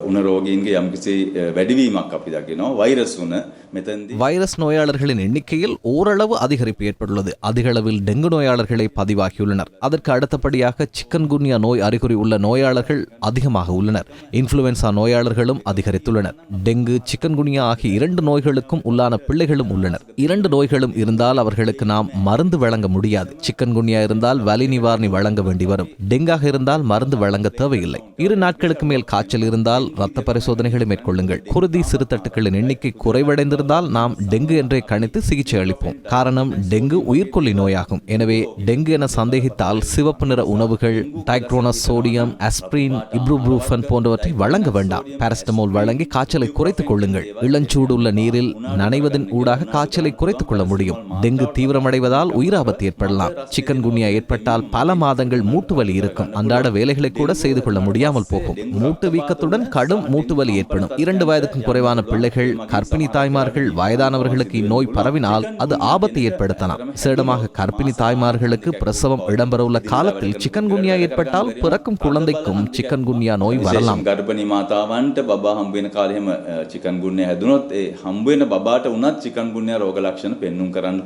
උණ රෝගීන්ගේ යම්කිසි අ, වැඩිවීමක් අපි දකිනවා වෛරස් උණ මෙතැන්දි வைரஸ் நோயாளர்களின் எண்ணிக்கையில் ஓரளவு அதிகரிப்பு ஏற்பட்டுள்ளது அதிக அளவில் டெங்கு நோயாளர்களை பதிவாகியுள்ளனர் அதற்கு அடுத்தபடியாக சிக்கன் குன்யா நோய் அறிகுறி உள்ள நோயாளர்கள் அதிகமாக உள்ளனர் இன்ஃப்ளூவன்சா நோயாளர்களும் அதிகரித்துள்ளனர் டெங்கு சிக்கன் குனியா ஆகிய இரண்டு நோய்களுக்கும் உள்ளான பிள்ளைகளும் உள்ளனர் இரண்டு நோய்களும் இருந்தால் அவர்களுக்கு நாம் மருந்து வழங்க முடியாது சிக்கன் குன்யா இருந்தால் வலி நிவாரணி வழங்க வேண்டி வரும் டெங்காக இருந்தால் மருந்து வழங்க தேவையில்லை இரு நாட்களுக்கு மேல் காய்ச்சல் இருந்தால் ரத்த பரிசோதனைகளை மேற்கொள்ளுங்கள். குருதி சிறுதட்டுகளின் எண்ணிக்கை குறைவடைந்திருந்தால் நாம் டெங்கு என்றே கணித்து சிகிச்சை அளிப்போம். காரணம் டெங்கு உயிர்கொல்லி நோயாகும். எனவே டெங்கு என சந்தேகித்தால் சிவப்பு நிற உணவுகள் டைக்ரோனஸ் சோடியம் அஸ்பிரின் இப்ரூப்ரூஃபன் போன்றவற்றை வழங்க வேண்டாம். பாராசிட்டமோல் வழங்கி காய்ச்சலை குறைத்துக் கொள்ளுங்கள். இளஞ்சூடு உள்ள நீரில் நனைவதன் ஊடாக காய்ச்சலை குறைத்துக் கொள்ள முடியும். டெங்கு தீவிரமடைவதால் உயிராபத்து ஏற்படலாம். சிக்கன் குனியா ஏற்பட்டால் பல மாதங்கள் மூட்டு வலி இருக்கும். அன்றாட வேலைகளை கூட செய்து கொள்ள முடியாமல் போகும். மூட்டு வீக்கத்துடன் கடும் மூட்டுவலி ஏற்படும். இரண்டு வயதுக்கும் குறைவான பிள்ளைகள் கர்ப்பிணி தாய்மார்கள் வயதானவர்களுக்கு இந்நோய் பரவினால் அது ஆபத்தை ஏற்படுத்தலாம். விசேடமாக கர்ப்பிணி தாய்மார்களுக்கு பிரசவம் இடம்பெறவுள்ள காலத்தில் சிக்கன் குன்யா ஏற்பட்டால் பிறக்கும் குழந்தைக்கும் சிக்கன் குன்யா நோய் வரலாம். கர்ப்பிணி மாதாவான்ட்டு பபா ஹம்புவின காலையும் சிக்கன் குன்யா ஹெதுனோ ஹம்புவின பபாட்ட உனா சிக்கன் குன்யா ரோக லட்சணம் பெண்ணும் கரான்